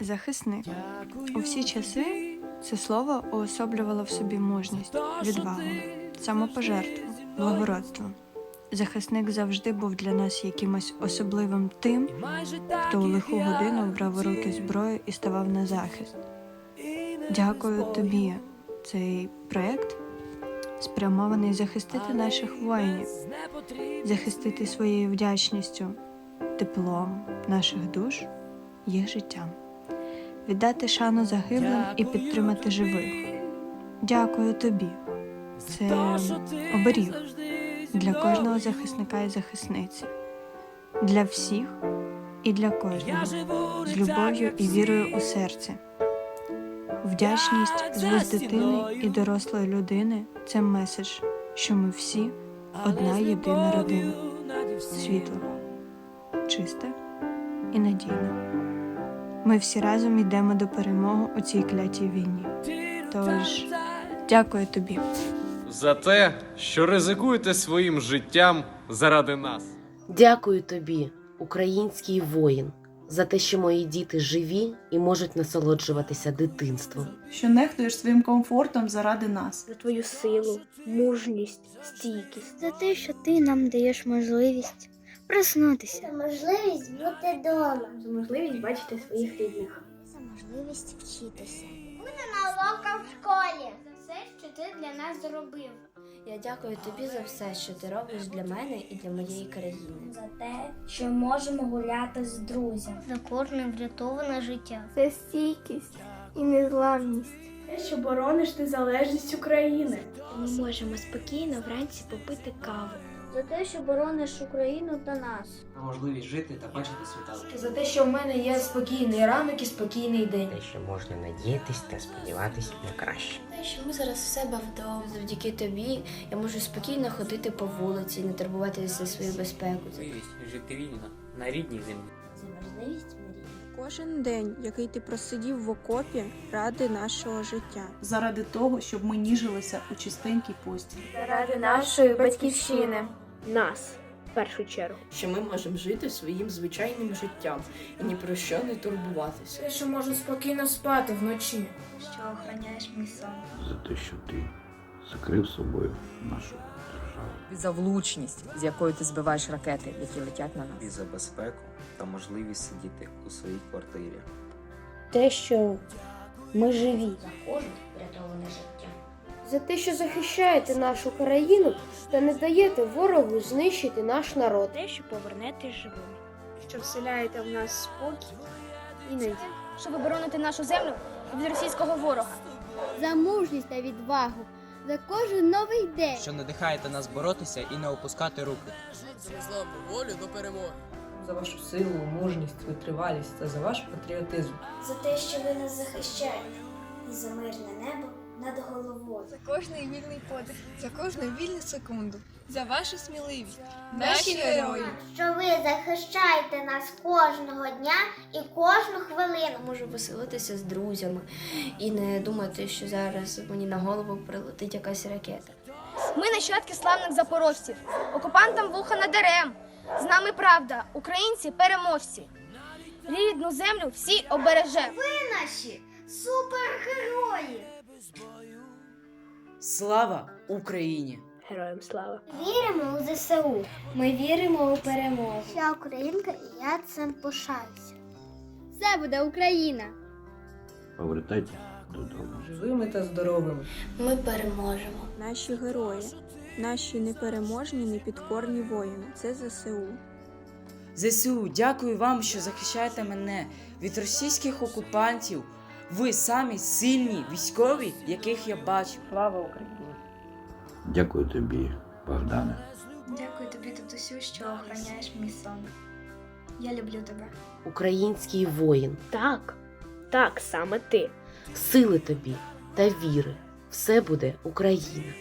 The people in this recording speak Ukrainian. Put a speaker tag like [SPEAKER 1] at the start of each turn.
[SPEAKER 1] Захисник. У всі часи це слово уособлювало в собі мужність, відвагу, самопожертву, благородство. Захисник завжди був для нас якимось особливим тим, хто у лиху годину брав у руки зброю і ставав на захист. Дякую тобі. Цей проект спрямований захистити наших воїнів, захистити своєю вдячністю, теплом наших душ, їх життям, віддати шану загиблим і підтримати живих. Дякую тобі. Це оберіг для кожного захисника і захисниці, для всіх і для кожного, з любов'ю і вірою у серці. Вдячність з дитини і дорослої людини це меседж, що ми всі одна єдина родина, світла, чиста і надійна. Ми всі разом йдемо до перемоги у цій клятій війні. Тож, дякую тобі.
[SPEAKER 2] За те, що ризикуєте своїм життям заради нас.
[SPEAKER 3] Дякую тобі, український воїн, за те, що мої діти живі і можуть насолоджуватися дитинством.
[SPEAKER 4] що нехтуєш своїм комфортом заради нас.
[SPEAKER 5] за твою силу, мужність, стійкість.
[SPEAKER 6] за те, що ти нам даєш можливість проснутися,
[SPEAKER 7] Це можливість бути вдома.
[SPEAKER 5] За можливість бачити своїх рідних.
[SPEAKER 6] за можливість вчитися.
[SPEAKER 7] Бути на уроках в школі. За все, що ти для нас зробив.
[SPEAKER 8] Я дякую тобі за все, що ти робиш для мене і для моєї країни.
[SPEAKER 7] За те, що можемо гуляти з друзями.
[SPEAKER 6] За кожне врятоване життя.
[SPEAKER 5] Це стійкість і незламність.
[SPEAKER 4] Те, що борониш незалежність України.
[SPEAKER 5] Ми можемо спокійно вранці попити каву.
[SPEAKER 7] За те, що борониш Україну та нас.
[SPEAKER 9] за можливість жити та бачити світанки.
[SPEAKER 8] За те, що в мене є спокійний ранок і спокійний день.
[SPEAKER 3] Те, що можна надіятись та сподіватись на краще.
[SPEAKER 8] Те, що ми зараз в себе вдома. Завдяки тобі я можу спокійно ходити по вулиці, не турбуватися за свою безпеку.
[SPEAKER 9] Можливість жити вільно на рідній землі.
[SPEAKER 8] За можливість мрії.
[SPEAKER 10] Кожен день, який ти просидів в окопі ради нашого життя.
[SPEAKER 4] Заради того, щоб ми ніжилися у чистенькій постілі.
[SPEAKER 5] Заради нашої батьківщини. Нас в першу чергу.
[SPEAKER 11] що ми можемо жити своїм звичайним життям і ні про що не турбуватися.
[SPEAKER 5] Те, що можу спокійно спати вночі. Що охороняєш мій сон.
[SPEAKER 12] за те, що ти закрив собою нашу державу.
[SPEAKER 13] за влучність, з якою ти збиваєш ракети, які летять на нас.
[SPEAKER 9] І за безпеку та можливість сидіти у своїй квартирі.
[SPEAKER 5] Те, що ми живі.
[SPEAKER 8] За кожне врятоване життя.
[SPEAKER 5] За те, що захищаєте нашу країну та не даєте ворогу знищити наш народ. Те, що повернете живим. Що вселяєте в нас спокій і надію.
[SPEAKER 6] Щоб оборонити нашу землю від російського ворога. За мужність та відвагу, за кожен новий день.
[SPEAKER 11] Що надихаєте нас боротися і не опускати руки.
[SPEAKER 13] За вашу силу, мужність, витривалість та за ваш патріотизм.
[SPEAKER 7] За те, що ви нас захищаєте. І за мирне небо над головою.
[SPEAKER 10] За кожний вільний подих, за кожну вільну секунду, за вашу сміливість.
[SPEAKER 6] Наші герої.
[SPEAKER 7] Що ви захищаєте нас кожного дня і кожну хвилину.
[SPEAKER 8] Можу поселитися з друзями і не думати, що зараз мені на голову прилетить якась ракета.
[SPEAKER 6] Ми нащадки славних запорожців. Окупантам вуха надарем. З нами правда, українці переможці. Рідну землю всі обережем.
[SPEAKER 7] Ви наші
[SPEAKER 11] Слава Україні!
[SPEAKER 5] Героям слава!
[SPEAKER 7] Віримо у ЗСУ.
[SPEAKER 6] Ми віримо у перемогу.
[SPEAKER 7] Я українка і я цим пишаюся.
[SPEAKER 6] Все буде Україна.
[SPEAKER 12] Повертайтесь додому.
[SPEAKER 13] Живими та здоровими.
[SPEAKER 8] Ми переможемо.
[SPEAKER 10] Наші герої, наші непереможні, непідкорні воїни. Це ЗСУ.
[SPEAKER 11] ЗСУ, дякую вам, що захищаєте мене від російських окупантів. Ви самі сильні військові, яких я бачу.
[SPEAKER 13] Слава Україні!
[SPEAKER 12] Дякую тобі, Богдане.
[SPEAKER 5] Дякую тобі, татусю, що охороняєш мій сон. Я люблю тебе.
[SPEAKER 3] Український воїн,
[SPEAKER 5] Так, так, саме ти.
[SPEAKER 3] сили тобі та віри. Все буде Україна.